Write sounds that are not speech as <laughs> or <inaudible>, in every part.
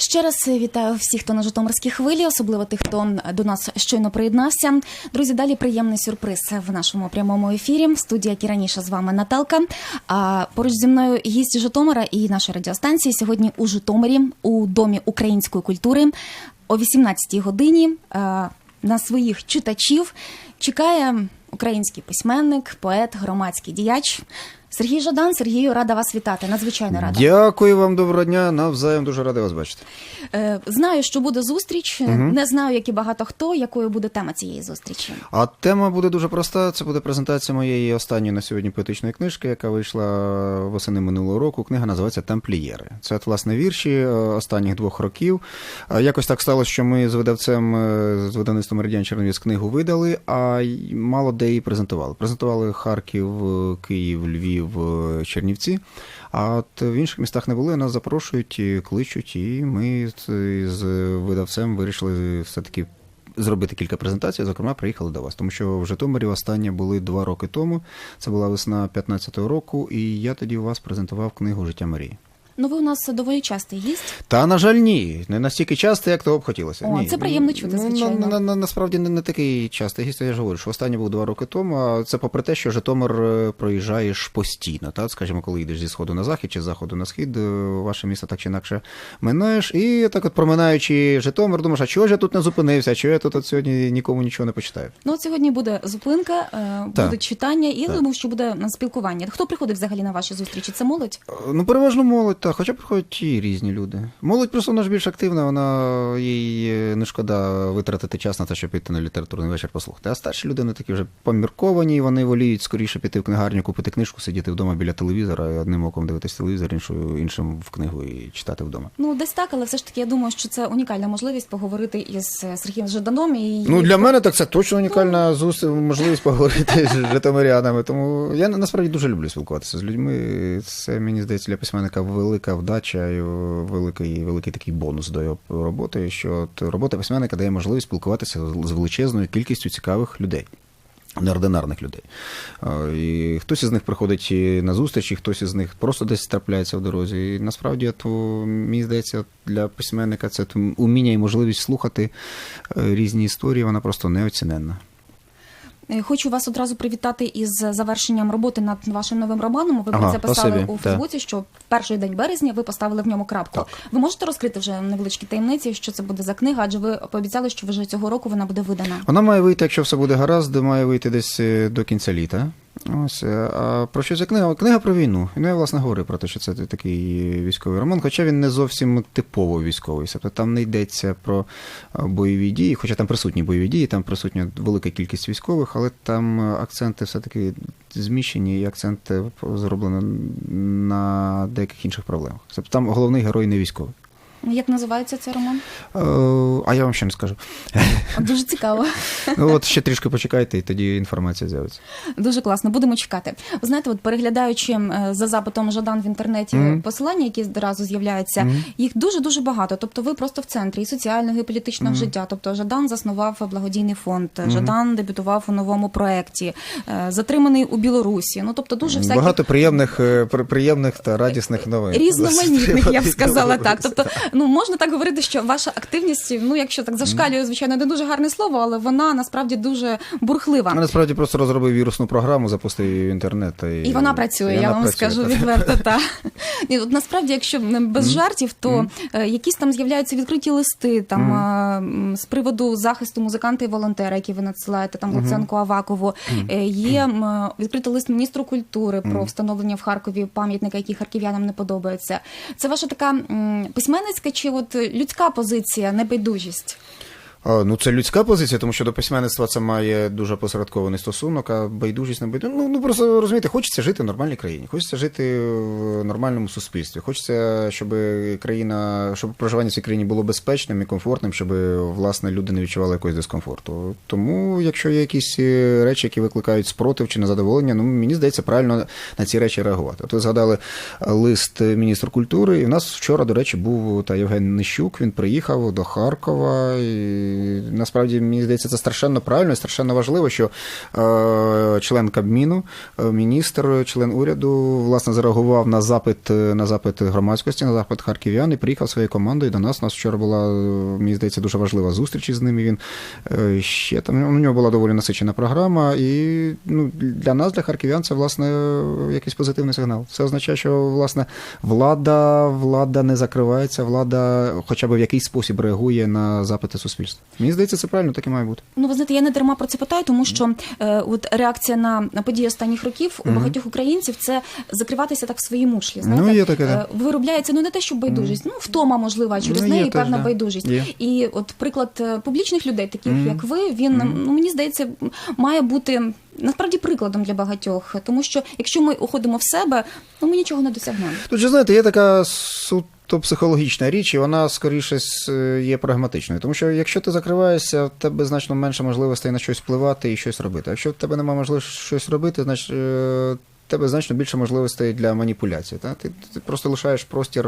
Ще раз вітаю всіх, хто на Житомирській хвилі, особливо тих, хто до нас щойно приєднався. Друзі, далі приємний сюрприз в нашому прямому ефірі. Студія, як і раніше з вами Наталка. А поруч зі мною гість Житомира і нашої радіостанції сьогодні у Житомирі у домі української культури о 18-й годині на своїх читачів чекає український письменник, поет, громадський діяч. Сергій Жадан, Сергію, рада вас вітати. Надзвичайно рада. Дякую вам, доброго дня. Навзаєм дуже радий вас бачити. Е, Знаю, що буде зустріч. Не знаю, як і багато хто, якою буде тема цієї зустрічі. А тема буде дуже проста. Це буде презентація моєї останньої на сьогодні поетичної книжки, яка вийшла восени минулого року. Книга називається Тамплієри. Це власне вірші е, останніх двох років. Е, Якось так сталося, що ми з видавцем з видавництвом Меридіан Черновіць книгу видали, а мало де її презентували. Презентували Харків, Київ, Львів, е, Чернівці. А от в інших містах не були, нас запрошують, і кличуть, і ми з- видавцем вирішили все-таки зробити кілька презентацій. Зокрема, приїхали до вас, тому що в Житомирі останнє були два роки тому. Це була весна 15-го року, і я тоді у вас презентував книгу Життя Марії. Ну, ви у нас доволі частий гість. Та на жаль, ні, не настільки часто, як того б хотілося. О, ні. це приємно чути, Ну, звичайно. На, на, на, насправді не, не такий частий гість, я ж говорю, що останній був два роки тому. А це попри те, що Житомир е, проїжджаєш постійно. Так, скажімо, коли йдеш зі сходу на захід чи з заходу на схід, е, ваше місто так чи інакше минаєш, і так, от проминаючи Житомир, думаєш, а чого ж я тут не зупинився? А чого я тут от сьогодні нікому нічого не почитаю? Ну, от сьогодні буде зупинка, е, Так. буде читання, і я Так. думаю, що буде е, спілкування. Хто приходить взагалі на ваші зустрічі? Це молодь? Ну, переважно молодь, так, хоча приходять і різні люди. Молодь просто вона ж більш активна, вона їй е, не шкода витратити час на те, щоб піти на літературний вечір послухати. А старші люди вони такі вже помірковані, вони воліють скоріше піти в книгарню, купити книжку, сидіти вдома біля телевізора, і одним оком дивитись телевізор, іншою, іншим в книгу і читати вдома. Ну, десь так, але все ж таки я думаю, що це унікальна можливість поговорити із е, Сергієм Жаданом. І... Ну, для мене так це точно унікальна зустріч, можливість поговорити з житомирянами. Тому я насправді дуже люблю спілкуватися з людьми. Це мені здається для письменника велика вдача і великий, великий такий бонус до його роботи. Що от робота письменника дає можливість спілкуватися з величезною кількістю цікавих людей. Неординарних людей. І хтось із них приходить на зустрічі, хтось із них просто десь трапляється в дорозі. І насправді, то, мені здається, для письменника це уміння і можливість слухати е, різні історії, вона просто неоціненна. Е, Хочу вас одразу привітати із завершенням роботи над вашим новим романом. Ви Ага, це писали спасибі, у. Фейсбуці, що в перший день березня ви поставили в ньому крапку. Так. Ви можете розкрити вже невеличкі таємниці, що це буде за книга, адже ви пообіцяли, що вже цього року вона буде видана. Вона має вийти, якщо все буде гаразд, має вийти десь е, до кінця літа. Ось, е, а про що ця книга? Книга про війну. Ну, я, власне, говорю про те, що це такий військовий роман, хоча він не зовсім типово військовий. Тобто там не йдеться про е, бойові дії, хоча там присутні бойові дії, там присутня велика кількість військових, але там акценти все-таки зміщені, і акценти зроблено на деяких інших проблемах. Тобто там головний герой не військовий. Як називається цей роман? Е, А я вам ще не скажу. Дуже цікаво. Ну от ще трішки почекайте, і тоді інформація з'явиться. Дуже класно, будемо чекати. Ви знаєте, от переглядаючи е, за запитом Жадан в інтернеті Мгм. посилання, які одразу з'являються, Мгм. їх дуже дуже багато. Тобто, ви просто в центрі і соціального, і політичного життя. Тобто, Жадан заснував благодійний фонд, Жадан дебютував у новому проєкті, е, затриманий у Білорусі. Ну тобто, дуже всяких Багато приємних, приємних та радісних новин. різноманітних, я б сказала так. Тобто, ну можна так говорити, що ваша активність, ну якщо так зашкалює, звичайно, не дуже гарне слово, але вона насправді дуже бурхлива. Я насправді просто розробив вірусну програму, запустив її в інтернет. І, І вона працює, і я вона вам працює, скажу відверто. Та. <laughs> Ні, от насправді, якщо без жартів, то е, якісь там з'являються відкриті листи там е, з приводу захисту музиканта і волонтера, які ви надсилаєте там Луценку Авакову. Е, Є відкритий лист міністру культури про встановлення в Харкові пам'ятника, який харків'янам не подобається. Це ваша така м, чи от людська позиція, небайдужість? Ну, це людська позиція, тому що до письменництва це має дуже посередкований стосунок, а байдужість не байдужість. Ну, ну просто розумієте, хочеться жити в нормальній країні, хочеться жити в нормальному суспільстві. Хочеться, щоб країна, щоб проживання в цій країні було безпечним і комфортним, щоб власне люди не відчували якогось дискомфорту. Тому, якщо є якісь е, речі, які викликають спротив чи незадоволення, ну мені здається, правильно на ці речі реагувати. От ви згадали е, лист міністра культури, і в нас вчора, до речі, був та Євген Нищук. Він приїхав до Харкова. І насправді мені здається, це страшенно правильно і страшенно важливо, що е, член Кабміну, е, міністр, член уряду, власне, зареагував на запит е, на запит громадськості, на запит харків'ян і приїхав своєю командою до нас. У нас вчора була, мені здається, дуже важлива зустріч із ними. Він ще там у нього була доволі насичена програма, і ну, для нас, для харків'ян, це власне якийсь позитивний сигнал. Це означає, що власне влада, влада не закривається, влада хоча б в якийсь спосіб реагує на запити суспільства. Мені здається, це правильно, так і має бути. Ну, ви знаєте, я не дарма про це питаю, тому що е, от реакція на, на події останніх років у багатьох українців це закриватися так в свої мушлі. Знаєте, Ну, є таке, да. Е, виробляється ну не те, що байдужість, ну втома можлива, через Ну, неї є певна да. байдужість. Є. І от приклад е, публічних людей, таких як ви, він ну мені здається, має бути. Насправді прикладом для багатьох, тому що якщо ми уходимо в себе, ну ми нічого не досягнемо. Тут же знаєте, є така суто психологічна річ, і вона скоріше є прагматичною. Тому що якщо ти закриваєшся, в тебе значно менше можливостей на щось впливати і щось робити. А якщо в тебе немає можливості щось робити, значить. Е, Тебе значно більше можливостей для маніпуляції. Та? Ти, ти просто лишаєш простір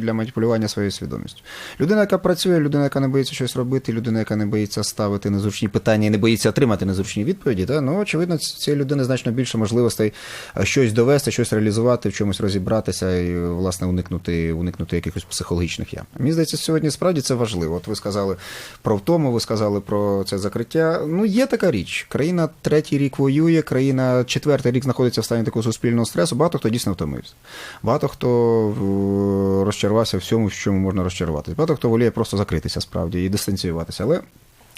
для маніпулювання своєю свідомістю. Людина, яка працює, людина, яка не боїться щось робити, людина, яка не боїться ставити незручні питання і не боїться отримати незручні відповіді, та? ну, очевидно, цієї людини значно більше можливостей е, щось довести, щось реалізувати, в чомусь розібратися і, власне, уникнути, уникнути якихось психологічних ям. Мені здається, сьогодні справді це важливо. От ви сказали про втому, ви сказали про це закриття. Ну, є така річ. Країна третій рік воює, країна четвертий рік знаходиться в стані такого суспільного стресу. Багато хто дійсно втомився. Багато хто е, розчарувався всьому, в чому можна розчаруватися. Багато хто воліє просто закритися справді і дистанціюватися. Але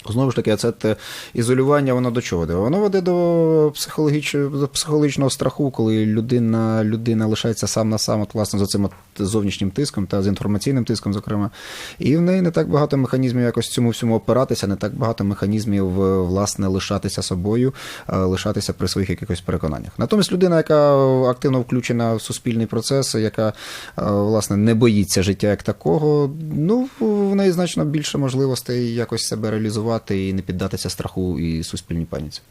Знову ж таки, це те ізолювання, воно до чого? Воно веде до психологічного, до психологічного страху, коли людина, людина лишається сам на сам, от, власне, за цим от зовнішнім тиском та з інформаційним тиском, зокрема. І в неї не так багато механізмів якось цьому всьому опиратися, не так багато механізмів, е, власне, лишатися собою, е, лишатися при своїх якихось переконаннях. Натомість людина, яка активно включена в суспільний процес, яка, е, власне, не боїться життя як такого, ну, в неї значно більше можливостей якось себе реалізувати і не піддатися страху і суспільній паніці.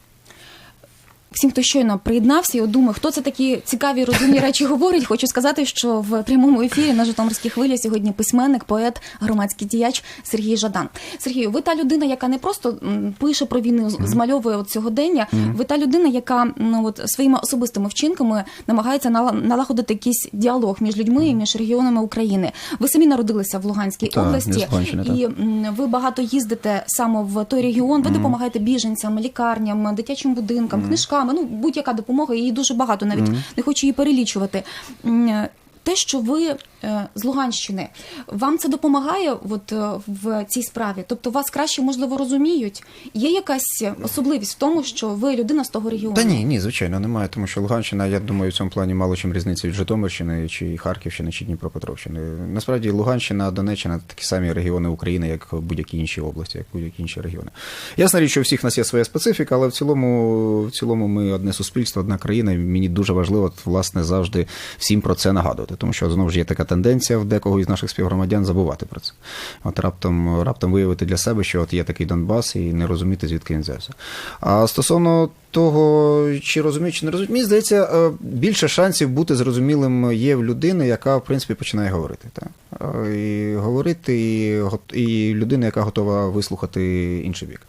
Всім, хто щойно приєднався і от думає, хто це такі цікаві розумні речі говорить, хочу сказати, що в прямому ефірі на Житомирській хвилі сьогодні письменник, поет, громадський діяч Сергій Жадан. Сергію, ви та людина, яка не просто пише про війну, змальовує от сьогодення. Ви та людина, яка ну от своїми особистими вчинками намагається нала- налагодити якийсь діалог між людьми і між регіонами України. Ви самі народилися в Луганській Так, області, і ви багато їздите саме в той регіон. Ви допомагаєте біженцям, лікарням, дитячим будинкам, книжками. Ну будь-яка допомога, її дуже багато. Навіть не хочу її перелічувати. Те, що ви е, з Луганщини, вам це допомагає от, е, в цій справі? Тобто вас краще можливо розуміють? Є якась особливість в тому, що ви людина з того регіону? Та ні, ні, звичайно, немає, тому що Луганщина, я думаю, в цьому плані мало чим різниця від Житомирщини, чи Харківщини, чи Дніпропетровщини. Насправді Луганщина, Донеччина такі самі регіони України, як будь-які інші області, як будь-які інші регіони. Ясна річ, що у всіх нас є своя специфіка, але в цілому, в цілому ми одне суспільство, одна країна. І мені дуже важливо, власне, завжди всім про це нагадувати. Тому що знову ж є така тенденція в декого із наших співгромадян забувати про це. От раптом, раптом виявити для себе, що от є такий Донбас, і не розуміти, звідки він взявся. А стосовно того, чи розуміють, чи не розуміють, мені здається, е, більше шансів бути зрозумілим є в людини, яка в принципі починає говорити. Так? Е, І говорити, і, і людина, яка готова вислухати інший бік.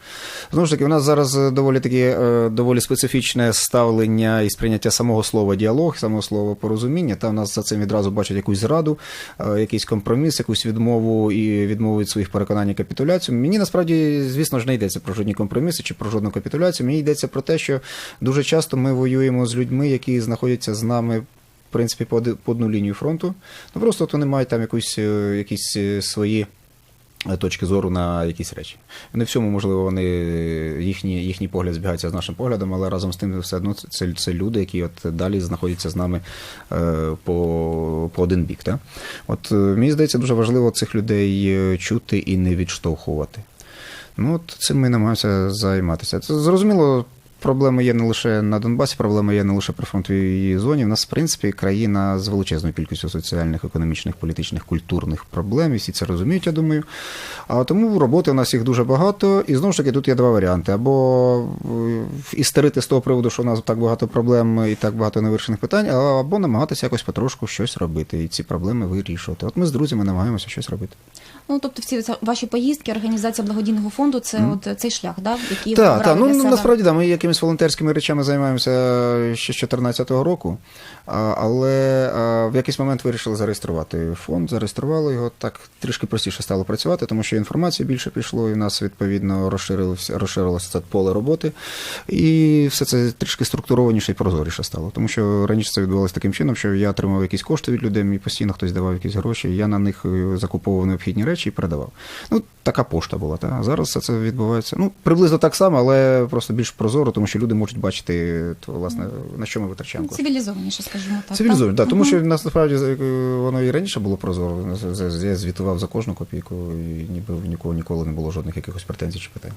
Знову ж таки, у нас зараз доволі таке е, доволі специфічне ставлення і сприйняття самого слова діалог, самого слова порозуміння. Та в нас за цим відразу бачать якусь зраду, е, якийсь компроміс, якусь відмову і відмову від своїх переконань і капітуляцію. Мені насправді, звісно ж, не йдеться про жодні компроміси чи про жодну капітуляцію. Мені йдеться про те, що дуже часто ми воюємо з людьми, які знаходяться з нами. В принципі, по одну лінію фронту. Ну просто вони мають там якусь, е, якісь е, свої точки зору на якісь речі. Не всьому, можливо, вони е, їхні, їхній погляд збігається з нашим поглядом, але разом з тим все одно це, це, люди, які от далі знаходяться з нами е, по, по один бік. Так? От е, мені здається, дуже важливо цих людей е, чути і не відштовхувати. Ну, от цим ми намагаємося займатися. Це зрозуміло. Проблеми є не лише на Донбасі, проблеми є не лише при фронтовій зоні. У нас, в принципі, країна з величезною кількістю соціальних, економічних, політичних, культурних проблем. І всі це розуміють, я думаю. А тому роботи у нас їх дуже багато. І знову ж таки, тут є два варіанти: або е, істерити з того приводу, що у нас так багато проблем і так багато невирішених питань, або намагатися якось потрошку щось робити і ці проблеми вирішувати. От ми з друзями намагаємося щось робити. Ну тобто, всі ваші поїздки, організація благодійного фонду це от цей шлях, да, який Так, обрали так. Ну себе. насправді да, ми якимись волонтерськими речами займаємося ще з 2014 року, але в якийсь момент вирішили зареєструвати фонд, зареєстрували його. Так трішки простіше стало працювати, тому що інформації більше пішло, і в нас відповідно розширилося, розширилося це поле роботи, і все це трішки структурованіше і прозоріше стало. Тому що раніше це відбувалося таким чином, що я отримав якісь кошти від людей, мені постійно хтось давав якісь гроші, я на них е, закуповував необхідні речі і передавав. Ну, така пошта була. Та? А зараз це відбувається. Ну, приблизно так само, але просто більш прозоро, тому що люди можуть бачити, то, власне, на що ми витрачаємо. Цивілізованіше, скажімо так. Цивілізовано, так? да, тому Мгм. що нас насправді воно і раніше було прозоро. Я звітував за кожну копійку, і ніби в нікого ніколи не було жодних якихось претензій чи питань.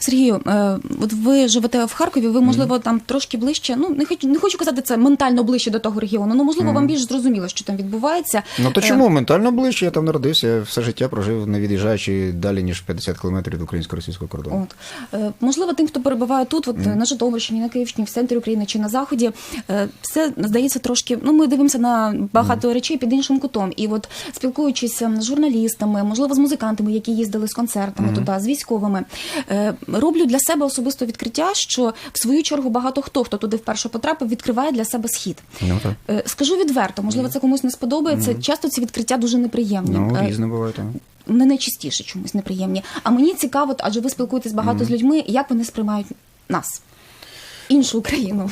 Сергію, е, от ви живете в Харкові, ви можливо там трошки ближче. Ну не хочу не хочу казати це ментально ближче до того регіону. Ну можливо, вам більш зрозуміло, що там відбувається. Ну то Е, чому ментально ближче? Я там народився, я все життя прожив, не від'їжджаючи далі ніж 50 кілометрів від українсько-російського кордону. От Е, можливо, тим, хто перебуває тут, от на Житомирщині, на Київщині, в центрі України чи на заході, е, все здається трошки. Ну, ми дивимося на багато речей під іншим кутом. І от спілкуючись ем, з журналістами, можливо, з музикантами, які їздили з концертами туди, з військовими, е, роблю для себе особисто відкриття, що в свою чергу багато хто, хто туди вперше потрапив, відкриває для себе схід. Ну. Е, Скажу відверто, можливо, це комусь не сподобається. Часто ці відкриття дуже неприємні. Ну, Е, різне буває так. Не найчастіше чомусь неприємні. А мені цікаво, адже ви спілкуєтесь багато з людьми, як вони сприймають нас, іншу Україну.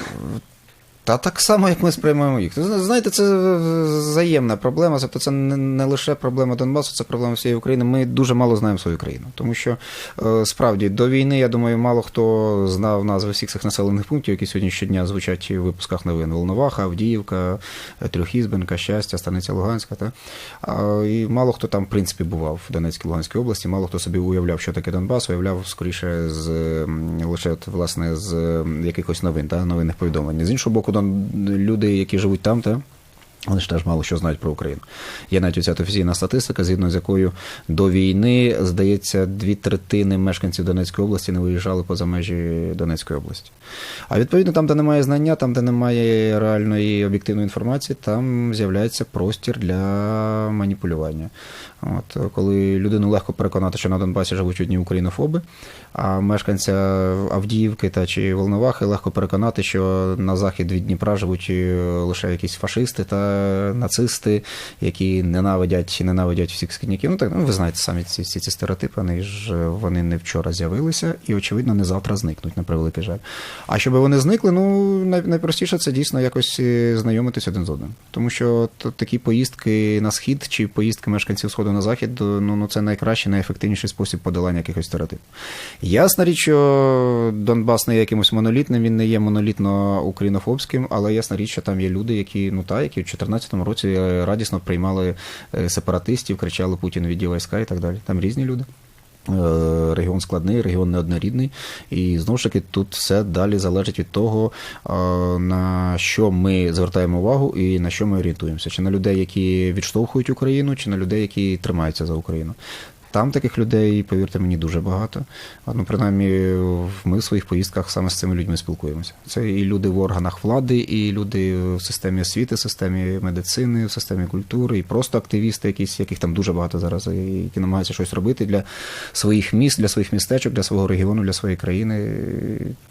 Та так само, як ми сприймаємо їх. Знаєте, це взаємна проблема. Тобто це не, лише проблема Донбасу, це проблема всієї України. Ми дуже мало знаємо свою країну. Тому що е, справді до війни, я думаю, мало хто знав назви всіх цих населених пунктів, які сьогодні щодня звучать у випусках новин. Волноваха, Авдіївка, Трьохізбенка, Щастя, Станиця Луганська. Та? І мало хто там, в принципі, бував в Донецькій Луганській області, мало хто собі уявляв, що таке Донбас, уявляв скоріше з лише власне з якихось новин, та новинних повідомлень. З іншого боку, Дон, люди, які живуть там, та. Вони ж теж мало що знають про Україну. Є навіть оця офіційна статистика, згідно з якою до війни, здається, дві третини мешканців Донецької області не виїжджали поза межі Донецької області. А відповідно, там, де немає знання, там, де немає реальної об'єктивної інформації, там з'являється простір для маніпулювання. От, коли людину легко переконати, що на Донбасі живуть одні українофоби, а мешканця Авдіївки та чи Волновахи легко переконати, що на захід від Дніпра живуть лише якісь фашисти та нацисти, які ненавидять і ненавидять всіх скідняків. Ну так ну, ви знаєте самі ці, ці, ці стереотипи, вони ж е, вони не вчора з'явилися і, очевидно, не завтра зникнуть, на превеликий жаль. А щоб вони зникли, ну найпростіше це дійсно якось е, знайомитись один з одним. Тому що такі поїздки на схід чи поїздки мешканців сходу на захід, ну, ну це найкращий, найефективніший спосіб подолання якихось стереотипів. Ясна річ, що Донбас не є якимось монолітним, він не є монолітно українофобським, але ясна річ, що там є люди, які ну та які в 2014 році е, радісно приймали е, сепаратистів, кричали Путін від війська і так далі. Там різні люди. Е, Регіон складний, регіон неоднорідний, і знову ж таки тут все далі залежить від того, на що ми звертаємо увагу і на що ми орієнтуємося. Чи на людей, які відштовхують Україну, чи на людей, які тримаються за Україну. Там таких людей, повірте мені, дуже багато. Ну, принаймні, ми в своїх поїздках саме з цими людьми спілкуємося. Це і люди в органах влади, і люди в системі освіти, в системі медицини, в системі культури, і просто активісти, якісь, яких там дуже багато зараз, які намагаються щось робити для своїх міст, для своїх містечок, для свого регіону, для своєї країни.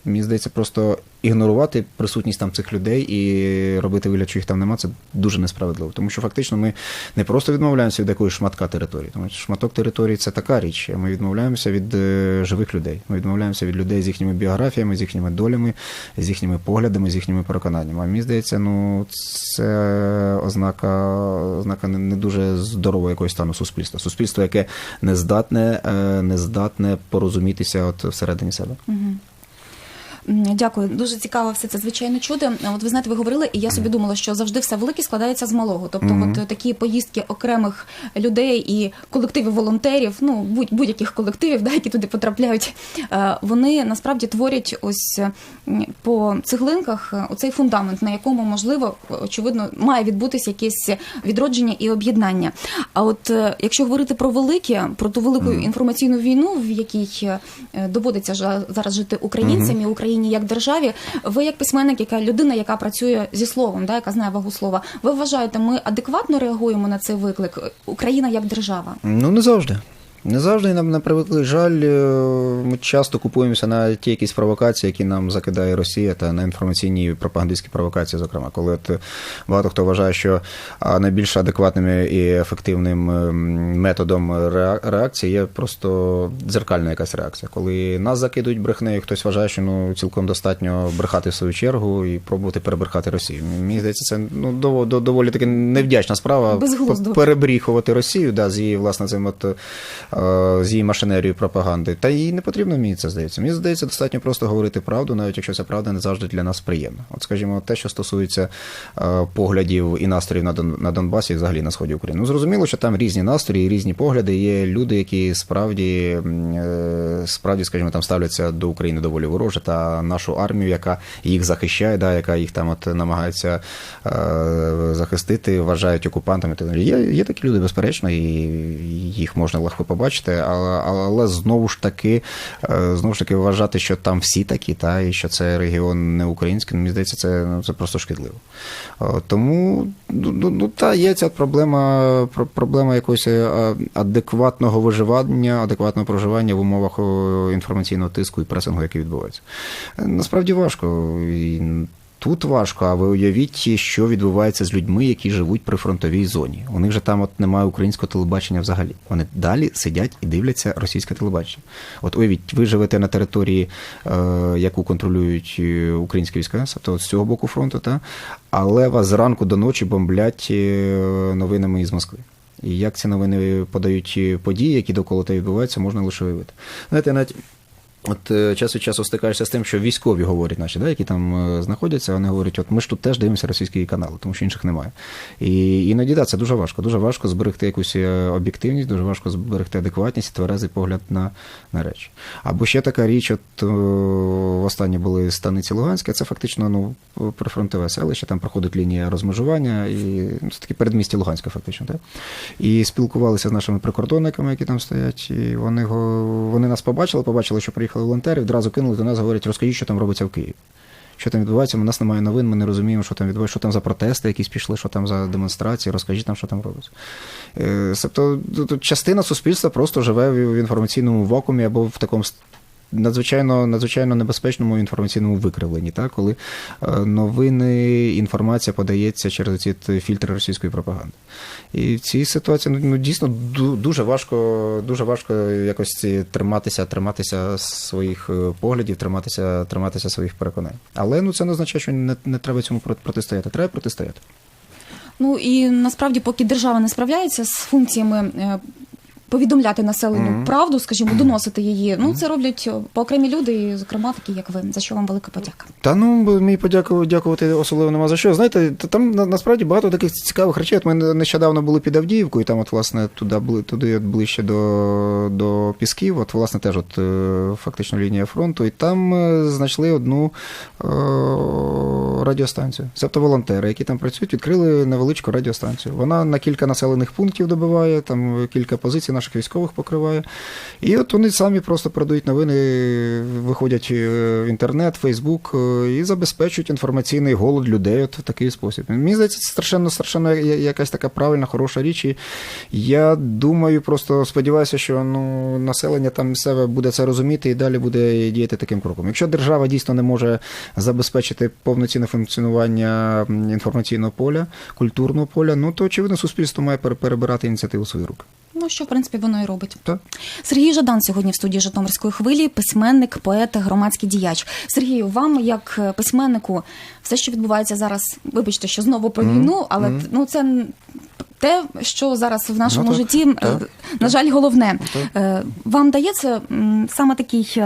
Мені здається, просто ігнорувати присутність там цих людей і робити вигляд, що їх там нема, це дуже несправедливо. Тому що фактично ми не просто відмовляємося від якоїсь шматка території. Тому що шматок території це така річ. Ми відмовляємося від е, живих людей. Ми відмовляємося від людей з їхніми біографіями, з їхніми долями, з їхніми поглядами, з їхніми переконаннями. А мені здається, ну це ознака, ознака не, дуже здорового якогось стану суспільства. Суспільство, яке не здатне, е, не здатне порозумітися от всередині себе. М, Дякую, дуже цікаво все це звичайно чути. От ви знаєте, ви говорили, і я собі думала, що завжди все велике складається з малого. Тобто, от такі поїздки окремих людей і колективів волонтерів, ну будь будь-яких колективів, да, які туди потрапляють, е, вони насправді творять ось по цеглинках е, оцей фундамент, на якому можливо, очевидно, має відбутися якесь відродження і об'єднання. А от е, якщо говорити про велике, про ту велику інформаційну війну, в якій доводиться зараз жити українцям і українцям. Україні як державі. Ви як письменник, яка людина, яка працює зі словом, да, яка знає вагу слова. Ви вважаєте, ми адекватно реагуємо на цей виклик? Україна як держава? Ну, не завжди. Не завжди нам на превеликий жаль. е, Ми часто купуємося на ті якісь провокації, які нам закидає Росія, та на інформаційні пропагандистські провокації, зокрема, коли от е, багато хто вважає, що найбільш адекватним і ефективним ем, методом реакції є просто дзеркальна якась реакція. Коли нас закидують брехнею, хтось вважає, що ну цілком достатньо брехати в свою чергу і пробувати перебрехати Росію. Мені здається, це ну дов- до- доволі таки невдячна справа Безглуздо. перебріхувати Росію, да, з її власне цим от е, з її машинерією пропаганди. Та їй не потрібно мені це здається. Мені здається, достатньо просто говорити правду, навіть якщо ця правда не завжди для нас приємна. От, скажімо, те, що стосується е, поглядів і настроїв на Дон на Донбасі, і взагалі на сході України. Ну зрозуміло, що там різні настрої, різні погляди. Є люди, які справді е, справді, скажімо, там ставляться до України доволі вороже, та нашу армію, яка їх захищає, да, яка їх там от намагається е, захистити, вважають окупантами. Є, є такі люди, безперечно, і їх можна легко побачити, але, але знову ж таки, е, знову ж таки, вважати, що там всі такі, та і що це регіон не український, мені здається, це, ну, це просто шкідливо. Е, Тому ну, ну, ну, та є ця проблема, проблема якогось е, адекватного виживання, адекватного проживання в умовах інформаційного тиску і пресингу, який відбувається. Насправді важко. Тут важко, а ви уявіть, що відбувається з людьми, які живуть при фронтовій зоні. У них же там от немає українського телебачення взагалі. Вони далі сидять і дивляться російське телебачення. От уявіть, ви живете на території, е, яку контролюють е, українські війська, тобто з цього боку фронту, та? але вас зранку до ночі бомблять е, новинами із Москви. І як ці новини подають е, події, які довкола тебе відбуваються, можна лише уявити. Знаєте, навіть От е, час від часу стикаєшся з тим, що військові говорять, наші, да, які там е, знаходяться, вони говорять, от ми ж тут теж дивимося російські канали, тому що інших немає. І іноді да, це дуже важко. Дуже важко зберегти якусь е, об'єктивність, дуже важко зберегти адекватність і тверезий погляд на, на речі. Або ще така річ, от останні були станиці Луганська, це фактично ну, прифронтове селище, там проходить лінія розмежування, і ну, це таке передмістя Луганська, фактично. Так? І спілкувалися з нашими прикордонниками, які там стоять, і вони, вони нас побачили, побачили, що приїхали волонтери, одразу кинули до нас, говорять, розкажіть, що там робиться в Києві. Що там відбувається? У нас немає новин, ми не розуміємо, що там відбувається, що там за протести, якісь пішли, що там за демонстрації, розкажіть нам, що там робиться. Е, Тобто частина суспільства просто живе в інформаційному вакуумі або в такому надзвичайно, надзвичайно небезпечному інформаційному викривленні, так? коли е, новини, інформація подається через ці фільтри російської пропаганди. І в цій ситуації ну, ну, дійсно дуже важко, дуже важко якось триматися, триматися своїх е, поглядів, триматися, триматися своїх переконань. Але ну це не означає, що не, не треба цьому протистояти. Треба протистояти. Ну і насправді, поки держава не справляється з функціями. Повідомляти населенню Мгм. правду, скажімо, доносити її. Ну це роблять окремі люди, і, зокрема такі, як ви. За що вам велика подяка. Та ну мені подякувати дякувати особливо нема за що. Знаєте, там на, насправді багато таких цікавих речей. От ми нещодавно були під Авдіївкою, і там, от, власне, туди були туди от ближче до, до Пісків. От, власне, теж от е, фактично лінія фронту, і там е, знайшли одну е, радіостанцію. Тобто волонтери, які там працюють, відкрили невеличку радіостанцію. Вона на кілька населених пунктів добиває, там кілька позицій наших військових покриває. І от вони самі просто передають новини, виходять е, в інтернет, Фейсбук е, і забезпечують інформаційний голод людей от в такий спосіб. Мені здається, це страшенно, страшенно якась така правильна, хороша річ. І я думаю, просто сподіваюся, що ну, населення там місцеве буде це розуміти і далі буде діяти таким кроком. Якщо держава дійсно не може забезпечити повноцінне функціонування інформаційного поля, культурного поля, ну то очевидно суспільство має перебирати ініціативу свої руки. Ну що в принципі воно і робить. Так. Сергій Жадан сьогодні в студії Житомирської хвилі, письменник, поет, громадський діяч. Сергію, вам як е, письменнику, все, що відбувається зараз, вибачте, що знову про війну, але Мгм. ну це те, що зараз в нашому Ну, так, житті, е, так, на жаль, головне. Так. Е, Вам дається саме такий.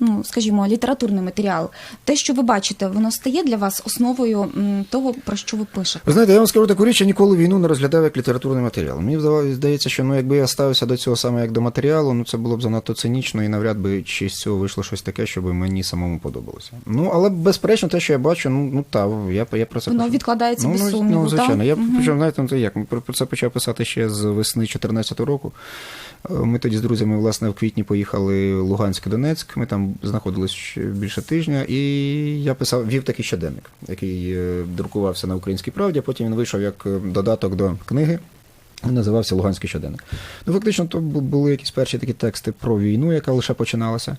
Ну, скажімо, літературний матеріал, те, що ви бачите, воно стає для вас основою того, про що ви пишете. Ви знаєте, я вам скажу таку річ, я ніколи війну не розглядав як літературний матеріал. Мені здається, що ну, якби я ставився до цього саме як до матеріалу, ну це було б занадто цинічно і навряд би чи з цього вийшло щось таке, що би мені самому подобалося. Ну, але безперечно, те, що я бачу, ну, ну та, я, я про це Воно пишу. відкладається ну, без ну, сумніву. Ну, звичайно. так? Я Мгм. почав, знаєте, ну, це як, про це почав писати ще з весни 2014 року. Ми тоді з друзями, власне, в квітні поїхали в Луганськ, Донецьк. Ми там знаходились більше тижня, і я писав, вів такий щоденник, який е, друкувався на українській правді. Потім він вийшов як е, додаток до книги. Він називався Луганський щоденник. Ну, фактично, то були якісь перші такі тексти про війну, яка лише починалася.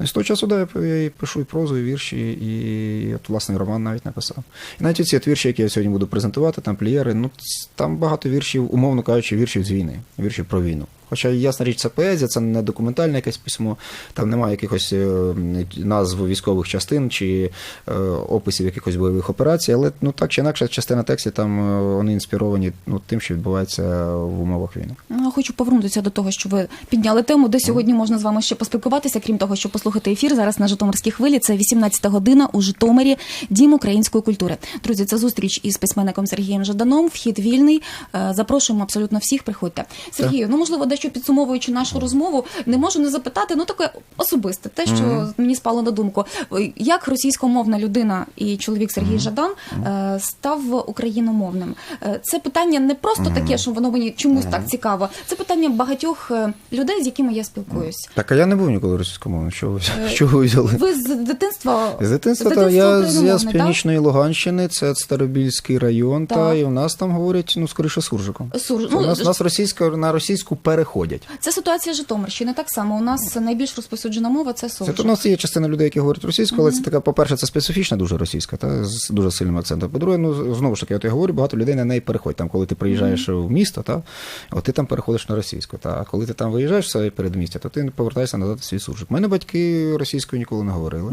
З того часу, да, я і пишу і прозу, і вірші, і от, власне, роман навіть написав. І навіть ці вірші, які я сьогодні буду презентувати, там плієри, ну, там багато віршів, умовно кажучи, віршів з війни, віршів про війну. Хоча ясна річ, це поезія, це не документальне якесь письмо, там немає якихось е, назв військових частин чи е, описів якихось бойових операцій, але ну так чи інакше, частина текстів там е, вони інспіровані ну, тим, що відбувається в умовах війни. Ну, Хочу повернутися до того, що ви підняли тему, де сьогодні можна з вами ще поспілкуватися, крім того, що послухати ефір зараз на Житомирській хвилі. Це 18 година у Житомирі, Дім української культури. Друзі, це зустріч із письменником Сергієм Жаданом. Вхід вільний. Е, Запрошуємо абсолютно всіх. Приходьте. Сергію, ну можливо, дещо підсумовуючи нашу розмову, не можу не запитати. Ну таке особисте, те, що мені спало на думку. Е, Як російськомовна людина і чоловік Сергій Жадан е, став україномовним? Це питання не просто таке, що воно мені чомусь так цікаво. Це питання багатьох людей, з якими я спілкуюсь. Так, а я не був ніколи російськомовним. Що ви, що ви взяли? Ви з дитинства З дитинства, з та, я, з- я з так? північної Луганщини, це Старобільський район, та і у нас там говорять, ну, скоріше суржиком. Сур... Ну, у нас, ж- нас російська, на російську переходять. Це ситуація Житомирщини. Так само у нас найбільш розповсюджена мова це Це суржик. то у нас є частина людей, які говорять російською, але це така, по-перше, це специфічна дуже російська, та з дуже сильним акцентом. По-друге, ну знову ж таки, от я говорю, багато людей на неї переходять. Там, коли ти приїжджаєш в місто, та от ти там переходиш на російську. Та а коли ти там виїжджаєш в своє передмістя, то ти повертаєшся назад в свій суржик. У мене батьки російською ніколи не говорили.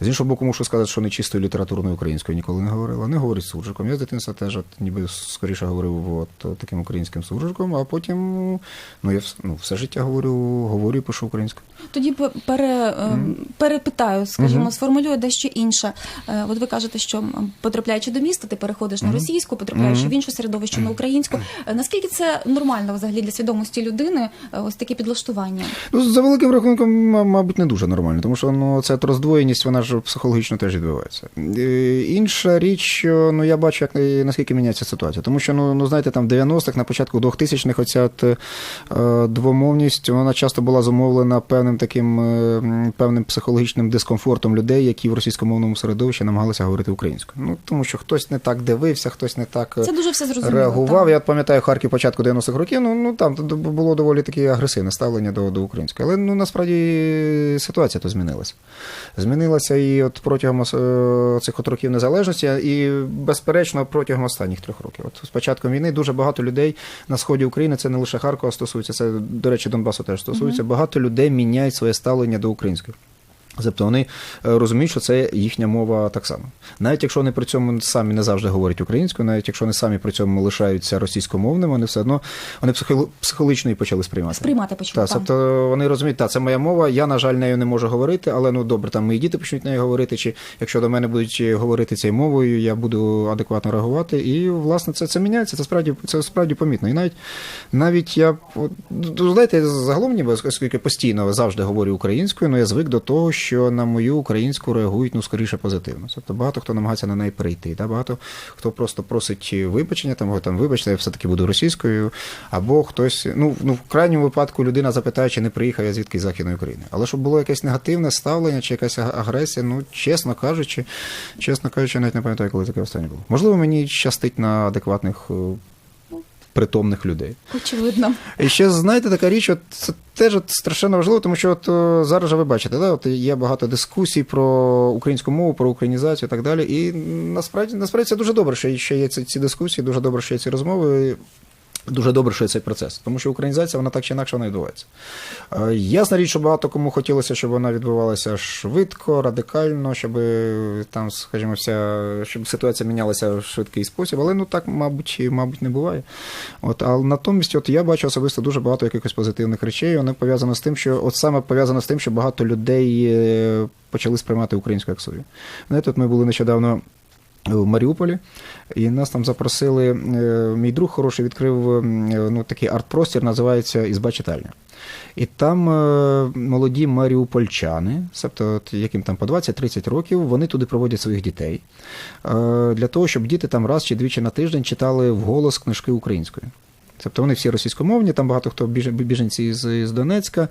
З іншого боку, мушу сказати, що не чистою літературною українською ніколи не говорили. Вони говорять суржиком. Я з дитинства теж от, ніби скоріше говорив от, таким українським суржиком, а потім ну я ну, все життя говорю, говорю і пишу українською. Тоді пе- пере, е, перепитаю, скажімо, сформулюю дещо інше. Е, От ви кажете, що потрапляючи до міста, ти переходиш на російську, потрапляючи в інше середовище на українську. Е, Наскільки це нормально взагалі для свідомості людини? е, Ось таке підлаштування? Ну, за великим рахунком, мабуть, не дуже нормально, тому що ну, ця роздвоєність, вона ж психологічно теж відбувається. Е, Інша річ, що ну, я бачу, як, е, наскільки міняється ситуація. Тому що, ну, ну знаєте, там в 90-х, на початку 2000-х, оця от, е, двомовність, вона часто була зумовлена певним таким е, певним психологічним дискомфортом людей, які в російськомовному середовищі намагалися говорити українською. Ну, тому що хтось не так дивився, хтось не так. е, Це дуже все зрозуміло. реагував. так. Я пам'ятаю Харків початку 90-х років. Ну, ну там було доволі таке агресивне ставлення до, до української. Але ну насправді ситуація то змінилася. Змінилася і от протягом е, цих от років незалежності, і безперечно протягом останніх трьох років. От з початком війни дуже багато людей на сході України, це не лише Харкова стосується, це до речі, Донбасу теж стосується. Багато людей міняють своє ставлення до української. Тобто вони е, розуміють, що це їхня мова так само. Навіть якщо вони при цьому самі не завжди говорять українською, навіть якщо вони самі при цьому лишаються російськомовними, вони все одно вони психологічно її почали сприймати. Сприймати почали, Так, тобто вони розуміють, так, це моя мова, я, на жаль, нею не можу говорити, але ну добре, там мої діти почнуть нею говорити, чи якщо до мене будуть говорити цією мовою, я буду адекватно реагувати. І, власне, це, це міняється, це справді, це справді помітно. І навіть, навіть я, ну, знаєте, загалом, ніби, оскільки постійно завжди говорю українською, ну я звик до того, що на мою українську реагують, ну, скоріше позитивно. Тобто багато хто намагається на неї перейти, да? багато хто просто просить вибачення, там, там вибачте, я все-таки буду російською, або хтось, ну, ну, в крайньому випадку людина запитає, чи не приїхав я звідки з Західної України. Але щоб було якесь негативне ставлення чи якась агресія, ну, чесно кажучи, чесно кажучи, навіть не пам'ятаю, коли таке останнє було. Можливо, мені щастить на адекватних. Притомних людей. Очевидно. І ще знаєте, така річ, от це теж от страшенно важливо, тому що от зараз же ви бачите, да, от є багато дискусій про українську мову, про українізацію і так далі. І насправді насправді це дуже добре, що ще є ці, ці дискусії, дуже добре, що є ці розмови. Дуже добре, що є цей процес, тому що українізація вона так чи інакше вона відбувається. Е, Ясна річ, що багато кому хотілося, щоб вона відбувалася швидко, радикально, щоб там, скажімо, вся, щоб ситуація мінялася в швидкий спосіб, але ну так, мабуть, мабуть, не буває. От, а натомість, от я бачу особисто дуже багато якихось позитивних речей. Воно пов'язано з тим, що от саме пов'язано з тим, що багато людей е, почали сприймати українську як свою. Знаєте, от ми були нещодавно в Маріуполі, і нас там запросили. е, Мій друг хороший відкрив е, ну, такий арт-простір, називається Ізба читальня. І там е, молоді маріупольчани, тобто яким там по 20-30 років, вони туди проводять своїх дітей для того, щоб діти там раз чи двічі на тиждень читали вголос книжки українською. Тобто вони всі російськомовні, там багато хто біж- біженці з, з Донецька,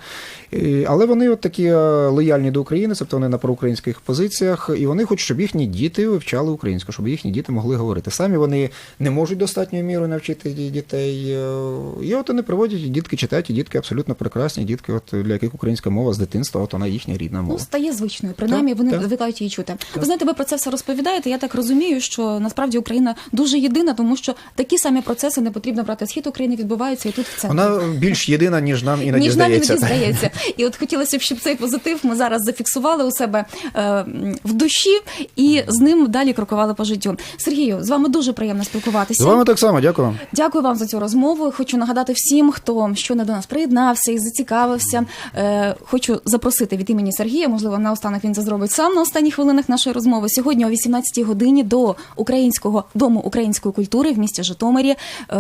І- але вони от такі е, лояльні до України, тобто вони на проукраїнських позиціях, і вони хочуть, щоб їхні діти вивчали українську, щоб їхні діти могли говорити. Самі вони не можуть достатньою мірою навчити дітей. е, І от вони приводять, і дітки читають, і дітки абсолютно прекрасні, дітки, от для яких українська мова з дитинства, от вона їхня рідна мова. Ну, стає звичною, принаймні Так, вони так. звикають її чути. Ви знаєте, ви про це все розповідаєте. Я так розумію, що насправді Україна дуже єдина, тому що такі самі процеси не потрібно брати. Схід України відбуваються і тут в центрі. Вона більш єдина, ніж нам іноді Ніж нам здається. іноді здається. І от хотілося б, щоб цей позитив ми зараз зафіксували у себе е, в душі і з ним далі крокували по життю. Сергію, з вами дуже приємно спілкуватися. З вами так само, дякую. Дякую вам за цю розмову. Хочу нагадати всім, хто щойно до нас приєднався і зацікавився. Е, хочу запросити від імені Сергія. Можливо, наостанок він це зробить сам на останніх хвилинах нашої розмови. Сьогодні о 18-й годині до українського дому української культури в місті Житомирі. е,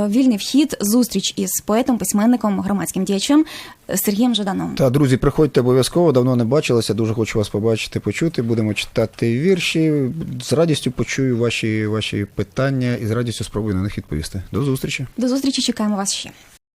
вільний вхід, зустріч із поетом, письменником, громадським діячем е, Сергієм Жаданом. Та друзі, приходьте обов'язково, давно не бачилися. Дуже хочу вас побачити, почути. Будемо читати вірші. З радістю почую ваші, ваші питання і з радістю спробую на них відповісти. До зустрічі. До зустрічі. Чекаємо вас ще.